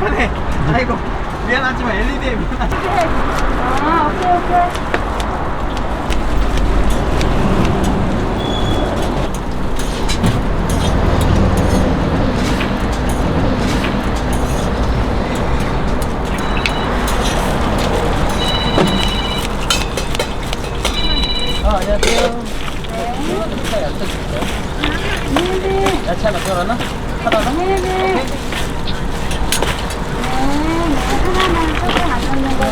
편해. 아이고 미안하지만 LED에 미안하지. 아 오케이 오케이. 아, 안녕하세요. 네. 야채 약간 썰어나? 하나 더? 네네. 하나. 하나.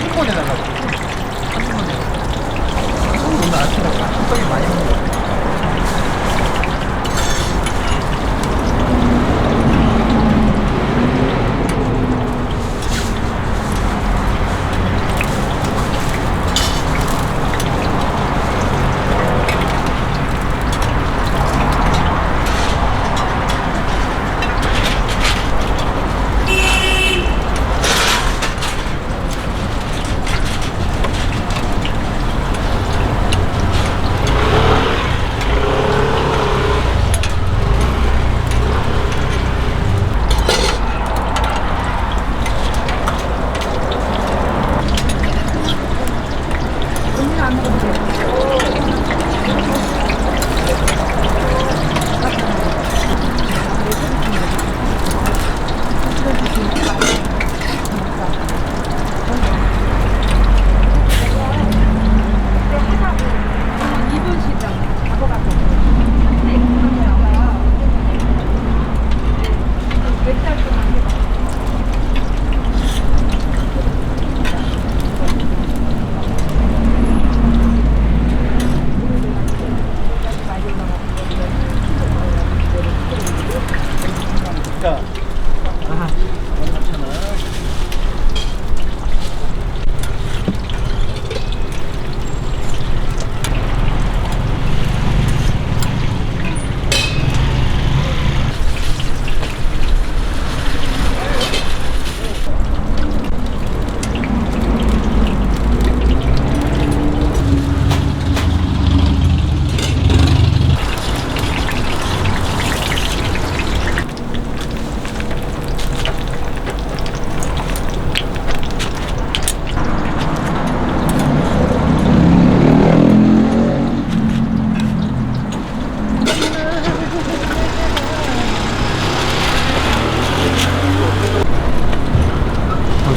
30번 해달라고. 30번 해달라고. 손이 너무 아프다고. 손이 많이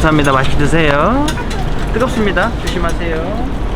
감사합니다. 맛있게 드세요. 뜨겁습니다. 조심하세요.